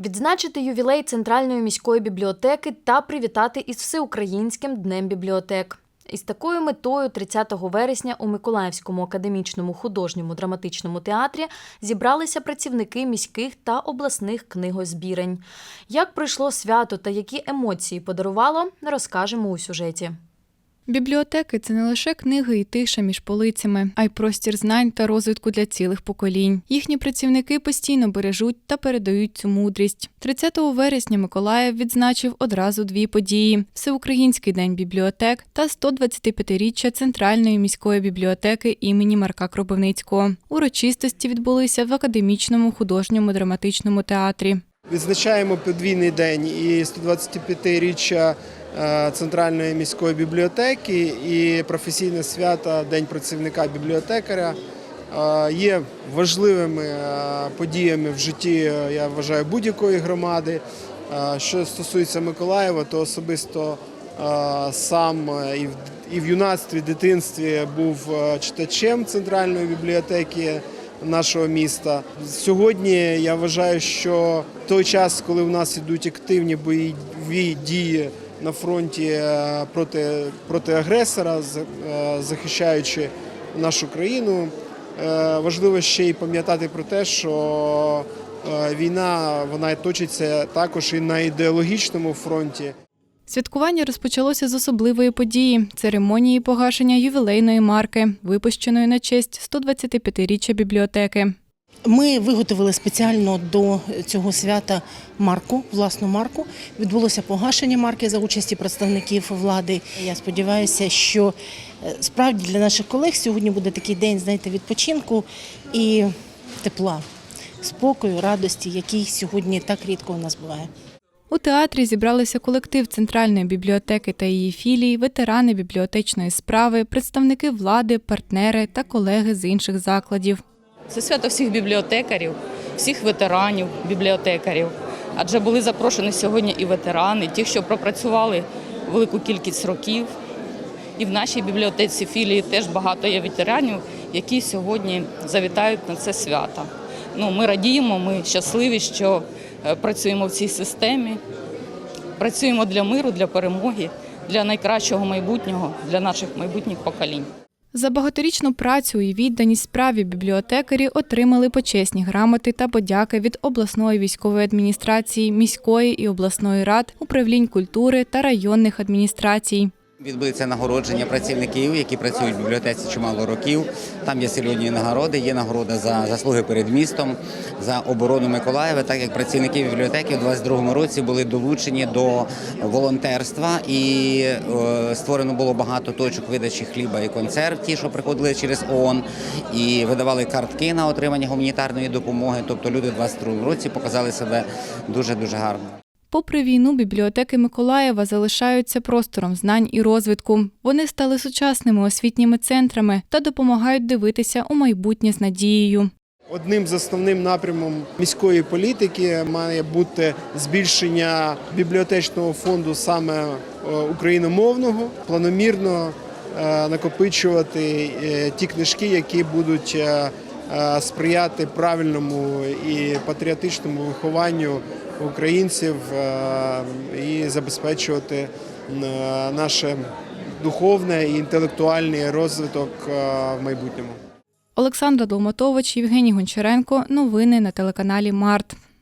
Відзначити ювілей Центральної міської бібліотеки та привітати із Всеукраїнським днем бібліотек. Із такою метою 30 вересня у Миколаївському академічному художньому драматичному театрі зібралися працівники міських та обласних книгозбірень. Як пройшло свято та які емоції подарувало, розкажемо у сюжеті. Бібліотеки це не лише книги і тиша між полицями, а й простір знань та розвитку для цілих поколінь. Їхні працівники постійно бережуть та передають цю мудрість. 30 вересня Миколаїв відзначив одразу дві події: Всеукраїнський день бібліотек та 125-річчя Центральної міської бібліотеки імені Марка Кропивницького. Урочистості відбулися в академічному художньому драматичному театрі. Відзначаємо подвійний день і 125-річчя е, Центральної міської бібліотеки і професійне свято День працівника бібліотекаря. Е, Є важливими е, подіями в житті, я вважаю, будь-якої громади. Що стосується Миколаєва, то особисто сам і в, юнацтві, дитинстві був читачем Центральної бібліотеки нашого міста. Сьогодні я вважаю, що той час, коли у нас ідуть активні бойові дії на фронті е, проти, проти агресора, е, захищаючи нашу країну, е, важливо ще й пам'ятати про те, що війна вона точиться також і на ідеологічному фронті. Святкування розпочалося з особливої події церемонії погашення ювілейної марки, випущеної на честь 125-річчя бібліотеки. Ми виготовили спеціально до цього свята марку, власну марку. Відбулося погашення марки за участі представників влади. Я сподіваюся, що е, справді для наших колег сьогодні буде такий день, знаєте, відпочинку і тепла, спокою, радості, який сьогодні так рідко у нас буває. У театрі зібралися колектив Центральної бібліотеки та її філій, ветерани бібліотечної справи, представники влади, партнери та колеги з інших закладів. Це свято всіх бібліотекарів, всіх ветеранів, бібліотекарів. Адже були запрошені сьогодні і ветерани, ті, що пропрацювали велику кількість років. І в нашій бібліотеці філії теж багато є ветеранів, які сьогодні завітають на це свято. Ну, ми радіємо, ми щасливі, що працюємо в цій системі, працюємо для миру, для перемоги, для найкращого майбутнього, для наших майбутніх поколінь. За багаторічну працю і відданість справі бібліотекарі отримали почесні грамоти та подяки від обласної військової адміністрації, міської і обласної рад, управлінь культури та районних адміністрацій. Відбудеться нагородження працівників, які працюють в бібліотеці чимало років. Там є серйозні нагороди, є нагорода за заслуги перед містом, за оборону Миколаєва, так як працівники бібліотеки у 2022 році були долучені до волонтерства і е, створено було багато точок видачі хліба і концертів, що приходили через ООН, і видавали картки на отримання гуманітарної допомоги. Тобто люди у 2022 році показали себе дуже дуже гарно. Попри війну, бібліотеки Миколаєва залишаються простором знань і розвитку. Вони стали сучасними освітніми центрами та допомагають дивитися у майбутнє з надією. Одним з основним напрямом міської політики має бути збільшення бібліотечного фонду саме е, україномовного, планомірно е, накопичувати е, ті книжки, які будуть сприяти правильному і патріотичному вихованню українців е, і забезпечувати е, наше духовне і інтелектуальний розвиток е, в майбутньому. Олександра Долматович, Євгеній Гончаренко. Новини на телеканалі Март.